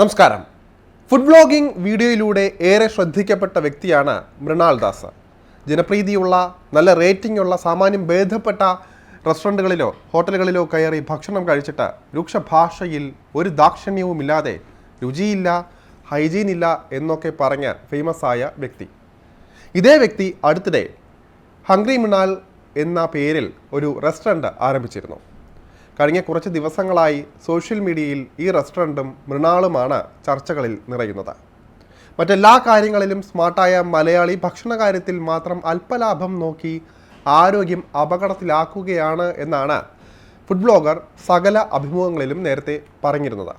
നമസ്കാരം. Food blogging വീഡിയോയിലൂടെ ഏറെ ശ്രദ്ധിക്കപ്പെട്ട വ്യക്തിയാണ് മൃണാൾ ദാസ്. ജനപ്രീതിയുള്ള നല്ല റേറ്റിംഗ് ഉള്ള സാമാന്യം ഭേദപ്പെട്ട റെസ്റ്റോറന്റുകളിലോ ഹോട്ടലുകളിലോ കയറി ഭക്ഷണം കഴിച്ചിട്ട് രൂക്ഷ ഭാഷയിൽ ഒരു ദാക്ഷിണ്യവുമില്ലാതെ രുചിയില്ല ഹൈജീൻ ഇല്ല എന്നൊക്കെ പറഞ്ഞ ഫേമസ് ആയ വ്യക്തി. ഇതേ വ്യക്തി അടുത്തിടെ ഹംഗ്രി മൃണാൾ എന്ന പേരിൽ ഒരു റെസ്റ്റോറന്റ് ആരംഭിച്ചിരുന്നു. കഴിഞ്ഞ കുറച്ച് ദിവസങ്ങളായി സോഷ്യൽ മീഡിയയിൽ ഈ റെസ്റ്റോറന്റും മൃണാളുമാണ് ചർച്ചകളിൽ നിറയുന്നത്. മറ്റെല്ലാ കാര്യങ്ങളിലും സ്മാർട്ടായ മലയാളി ഭക്ഷണ കാര്യത്തിൽ മാത്രം അല്പലാഭം നോക്കി ആരോഗ്യം അപകടത്തിലാക്കുകയാണ് എന്നാണ് ഫുഡ് ബ്ലോഗർ സകല അഭിമുഖങ്ങളിലും നേരത്തെ പറഞ്ഞിരുന്നത്.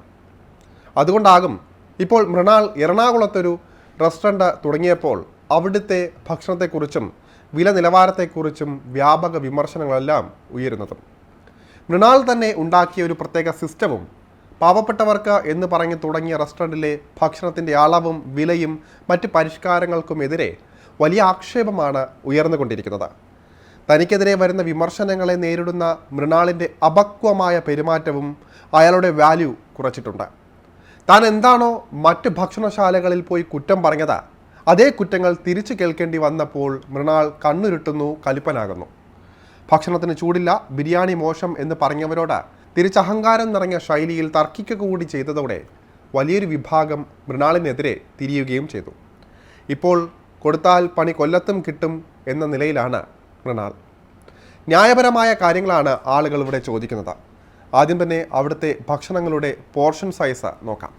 അതുകൊണ്ടാകും ഇപ്പോൾ മൃണാൾ എറണാകുളത്തൊരു റെസ്റ്റോറന്റ് തുടങ്ങിയപ്പോൾ അവിടുത്തെ ഭക്ഷണത്തെക്കുറിച്ചും വില നിലവാരത്തെക്കുറിച്ചും വ്യാപക വിമർശനങ്ങളെല്ലാം ഉയരുന്നതും. മൃണാൾ തന്നെ ഉണ്ടാക്കിയ ഒരു പ്രത്യേക സിസ്റ്റവും പാവപ്പെട്ടവർക്ക് എന്ന് പറഞ്ഞ് തുടങ്ങിയ റെസ്റ്റോറന്റിലെ ഭക്ഷണത്തിന്റെ അളവും വിലയും മറ്റ് പരിഷ്കാരങ്ങൾക്കുമെതിരെ വലിയ ആക്ഷേപമാണ് ഉയർന്നുകൊണ്ടിരിക്കുന്നത്. തനിക്കെതിരെ വരുന്ന വിമർശനങ്ങളെ നേരിടുന്ന മൃണാളിന്റെ അപക്വമായ പെരുമാറ്റവും അയാളുടെ വാല്യൂ കുറച്ചിട്ടുണ്ട്. താൻ എന്താണോ മറ്റ് ഭക്ഷണശാലകളിൽ പോയി കുറ്റം പറഞ്ഞത്. അതേ കുറ്റങ്ങൾ തിരിച്ചു കേൾക്കേണ്ടി വന്നപ്പോൾ മൃണാൾ കണ്ണുരുട്ടുന്നു കലിപ്പനാകുന്നു. ഭക്ഷണത്തിന് ചൂടില്ല ബിരിയാണി മോശം എന്ന് പറഞ്ഞവരോട് തിരിച്ചഹങ്കാരം നിറഞ്ഞ ശൈലിയിൽ തർക്കിക്കുക കൂടി ചെയ്തതോടെ വലിയൊരു വിഭാഗം മൃണാളിനെതിരെ തിരിയുകയും ചെയ്തു. ഇപ്പോൾ കൊടുത്താൽ പണി കൊല്ലത്തും കിട്ടും എന്ന നിലയിലാണ് മൃണാൾ. ന്യായപരമായ കാര്യങ്ങളാണ് ആളുകൾ ഇവിടെ ചോദിക്കുന്നത്. ആദ്യം തന്നെ അവിടുത്തെ ഭക്ഷണങ്ങളുടെ പോർഷൻ സൈസ് നോക്കാം.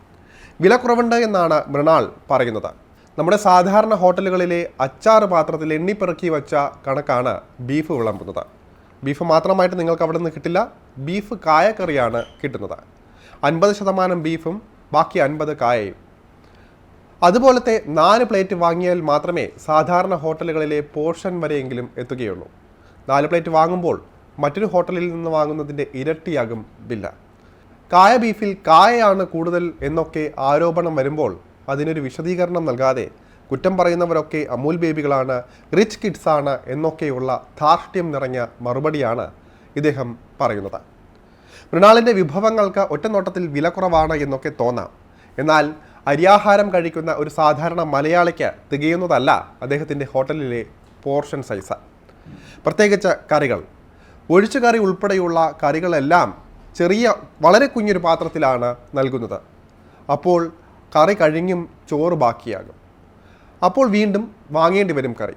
വില കുറവുണ്ട് എന്നാണ് മൃണാൾ പറയുന്നത്. നമ്മുടെ സാധാരണ ഹോട്ടലുകളിലെ അച്ചാറ് പാത്രത്തിൽ എണ്ണിപ്പെറുക്കി വച്ച കണക്കാണ് ബീഫ് വിളമ്പുന്നത്. ബീഫ് മാത്രമായിട്ട് നിങ്ങൾക്ക് അവിടെ നിന്ന് കിട്ടില്ല. ബീഫ് കായക്കറിയാണ് കിട്ടുന്നത്. അൻപത് ശതമാനം ബീഫും ബാക്കി അൻപത് കായയും. അതുപോലത്തെ നാല് പ്ലേറ്റ് വാങ്ങിയാൽ മാത്രമേ സാധാരണ ഹോട്ടലുകളിലെ പോർഷൻ വരെയെങ്കിലും എത്തുകയുള്ളൂ. നാല് പ്ലേറ്റ് വാങ്ങുമ്പോൾ മറ്റൊരു ഹോട്ടലിൽ നിന്ന് വാങ്ങുന്നതിന്റെ ഇരട്ടിയാകും ബില്ല്. കായ ബീഫിൽ കായയാണ് കൂടുതൽ എന്നൊക്കെ ആരോപണം വരുമ്പോൾ അതിനൊരു വിശദീകരണം നൽകാതെ കുറ്റം പറയുന്നവരൊക്കെ അമൂൽ ബേബികളാണ് റിച്ച് കിഡ്സ് ആണ് എന്നൊക്കെയുള്ള ധാർഷ്ട്യം നിറഞ്ഞ മറുപടിയാണ് ഇദ്ദേഹം പറയുന്നത്. മൃണാളിന്റെ വിഭവങ്ങൾക്ക് ഒറ്റനോട്ടത്തിൽ വില കുറവാണ് എന്നൊക്കെ തോന്നാം. എന്നാൽ അരിയാഹാരം കഴിക്കുന്ന ഒരു സാധാരണ മലയാളിക്ക് തികയുന്നതല്ല അദ്ദേഹത്തിന്റെ ഹോട്ടലിലെ പോർഷൻ സൈസ് പ്രത്യേകിച്ച് കറികൾ. ഒഴിച്ചു കറി ഉൾപ്പെടെയുള്ള കറികളെല്ലാം ചെറിയ വളരെ കുഞ്ഞൊരു പാത്രത്തിലാണ് നൽകുന്നത്. അപ്പോൾ കറി കഴിഞ്ഞും ചോറ് ബാക്കിയാകും. അപ്പോൾ വീണ്ടും വാങ്ങേണ്ടി വരും കറി.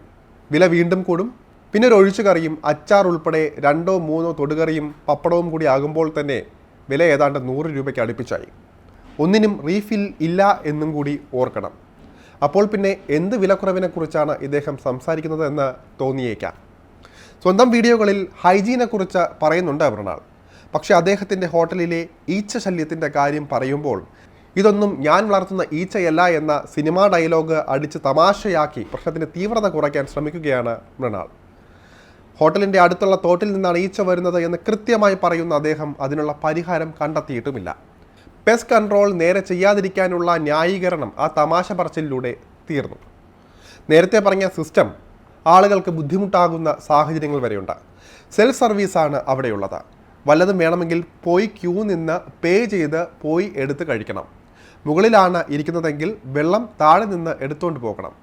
വില വീണ്ടും കൂടും. പിന്നെ ഒരു ഒഴിച്ചു കറിയും അച്ചാർ ഉൾപ്പെടെ രണ്ടോ മൂന്നോ തൊടുകറിയും പപ്പടവും കൂടി ആകുമ്പോൾ തന്നെ വില ഏതാണ്ട് നൂറ് രൂപയ്ക്ക് അടുപ്പിച്ചായി. ഒന്നിനും റീഫിൽ ഇല്ല എന്നും കൂടി ഓർക്കണം. അപ്പോൾ പിന്നെ എന്ത് വിലക്കുറവിനെക്കുറിച്ചാണ് ഇദ്ദേഹം സംസാരിക്കുന്നത് എന്ന് തോന്നിയേക്കാം. സ്വന്തം വീഡിയോകളിൽ ഹൈജീനെക്കുറിച്ച് പറയുന്നുണ്ട് മൃണാൾ പക്ഷേ അദ്ദേഹത്തിന്റെ ഹോട്ടലിലെ ഈച്ച ശല്യത്തിന്റെ കാര്യം പറയുമ്പോൾ ഇതൊന്നും ഞാൻ വളർത്തുന്ന ഈച്ചയല്ല എന്ന സിനിമാ ഡയലോഗ് അടിച്ച് തമാശയാക്കി പ്രശ്നത്തിന്റെ തീവ്രത കുറയ്ക്കാൻ ശ്രമിക്കുകയാണ് മൃണാൾ. ഹോട്ടലിന്റെ അടുത്തുള്ള തോട്ടിൽ നിന്നാണ് ഈച്ച വരുന്നത് എന്ന് കൃത്യമായി പറയുന്ന അദ്ദേഹം അതിനുള്ള പരിഹാരം കണ്ടെത്തിയിട്ടുമില്ല. പെസ് കൺട്രോൾ നേരെ ചെയ്യാതിരിക്കാനുള്ള ന്യായീകരണം ആ തമാശ പറച്ചിലൂടെ തീർന്നു. നേരത്തെ പറഞ്ഞ സിസ്റ്റം ആളുകൾക്ക് ബുദ്ധിമുട്ടാകുന്ന സാഹചര്യങ്ങൾ വരെയുണ്ട്. സെൽഫ് സർവീസാണ് അവിടെയുള്ളത്. വല്ലതും വേണമെങ്കിൽ പോയി ക്യൂ നിന്ന് പേ ചെയ്ത് പോയി എടുത്ത് കഴിക്കണം. മുകളിലാണ് ഇരിക്കുന്നതെങ്കിൽ വെള്ളം താഴെ നിന്ന് എടുത്തുകൊണ്ട് പോകണം.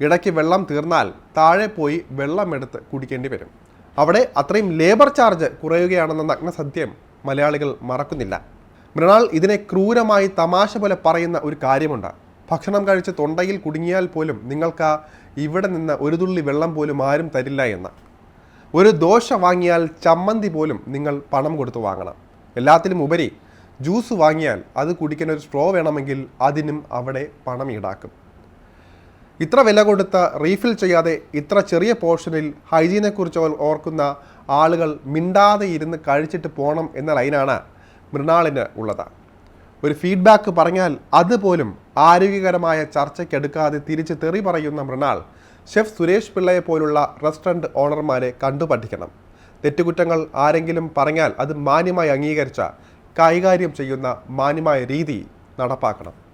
ഇടയ്ക്ക് വെള്ളം തീർന്നാൽ താഴെ പോയി വെള്ളം എടുത്ത് കുടിക്കേണ്ടി വരും. അവിടെ അത്രയും ലേബർ ചാർജ് കുറയുകയാണെന്ന നഗ്നസത്യം മലയാളികൾ മറക്കുന്നില്ല. മൃണാൾ ഇതിനെ ക്രൂരമായി തമാശ പോലെ പറയുന്ന ഒരു കാര്യമുണ്ട്. ഭക്ഷണം കഴിച്ച് തൊണ്ടയിൽ കുടുങ്ങിയാൽ പോലും നിങ്ങൾക്ക് ഇവിടെ നിന്ന് ഒരു തുള്ളി വെള്ളം പോലും ആരും തരില്ല എന്ന്. ഒരു ദോശ വാങ്ങിയാൽ ചമ്മന്തി പോലും നിങ്ങൾ പണം കൊടുത്ത് വാങ്ങണം. എല്ലാത്തിലും ഉപരി ജ്യൂസ് വാങ്ങിയാൽ അത് കുടിക്കാൻ ഒരു സ്ട്രോ വേണമെങ്കിൽ അതിനും അവിടെ പണം ഈടാക്കും. ഇത്ര വില കൊടുത്ത റീഫിൽ ചെയ്യാതെ ഇത്ര ചെറിയ പോർഷനിൽ ഹൈജീനെക്കുറിച്ച് ഓർക്കുന്ന ആളുകൾ മിണ്ടാതെ ഇരുന്ന് കഴിച്ചിട്ട് പോകണം എന്ന ലൈനാണ് മൃണാളിന് ഉള്ളത്. ഒരു ഫീഡ്ബാക്ക് പറഞ്ഞാൽ അതുപോലും ആരോഗ്യകരമായ ചർച്ചയ്ക്കെടുക്കാതെ തിരിച്ച് തെറി പറയുന്ന മൃണാൾ ഷെഫ് സുരേഷ് പിള്ളയെ പോലുള്ള റെസ്റ്റോറന്റ് ഓണർമാരെ കണ്ടുപഠിക്കണം. തെറ്റുകുറ്റങ്ങൾ ആരെങ്കിലും പറഞ്ഞാൽ അത് മാന്യമായി അംഗീകരിച്ച കൈകാര്യം ചെയ്യുന്ന മാന്യമായ രീതി നടപ്പാക്കണം.